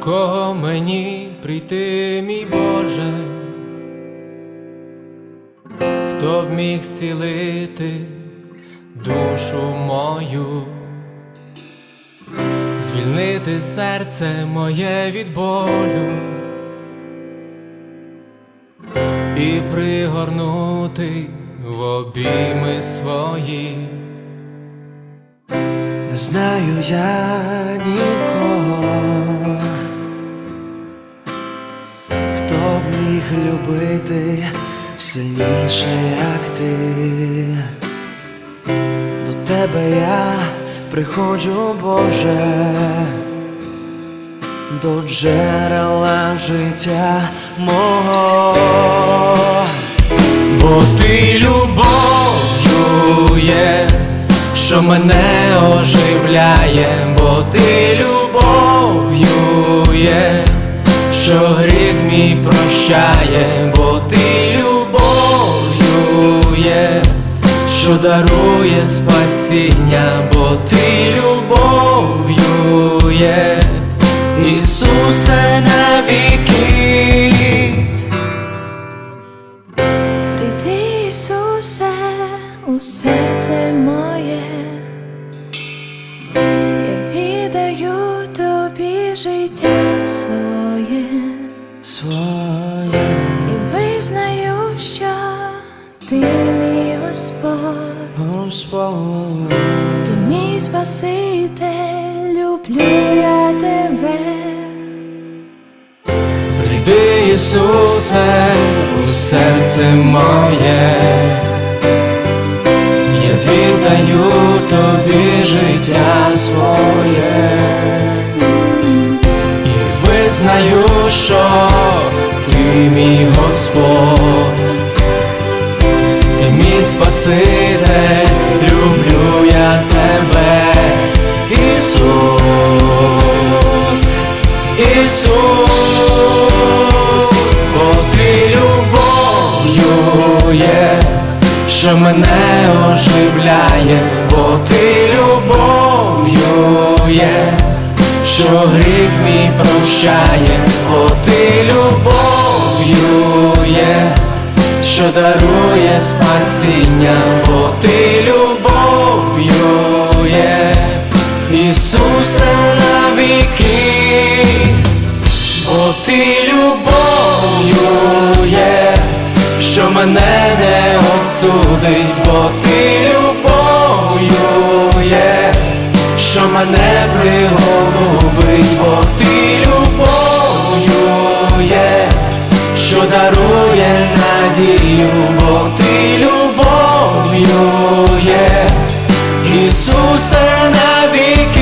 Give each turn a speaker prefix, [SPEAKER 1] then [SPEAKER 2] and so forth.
[SPEAKER 1] кого мені прийти, мій Боже, хто б міг зцілити душу мою, звільнити серце моє від болю і пригорнути в обійми свої.
[SPEAKER 2] Не знаю я нікого, любити сильніше, як ти. До тебе я приходжу, Боже, до джерела життя мого.
[SPEAKER 1] Бо ти любов'ю є, що мене оживляє, бо ти любов'ю є, що гріх мій прощає, бо ти любов'ю є, що дарує спасіння, бо ти любов'ю є, Ісусе навіки.
[SPEAKER 3] Прийди, Ісусе, у серце моє, Ти мій Господь,
[SPEAKER 2] Господь.
[SPEAKER 3] ти мій Спаситель, люблю я тебе.
[SPEAKER 1] Прийди, Ісусе, у серце моє, я віддаю тобі життя своє. І визнаю, що ти мій Господь, Спаситель, люблю я тебе, Ісус, Ісус, бо ти любов'ю є, що мене оживляє, бо ти любов'ю є, що гріх мій прощає, бо ти що дарує спасіння, бо ти любов'ю є, Ісусе навіки бо ти любов'ю є, що мене не осудить, бо ти любов'ю є, що мене приголубить, бо ти що дарує надію, бо ти любов'ю є Ісусе навіки.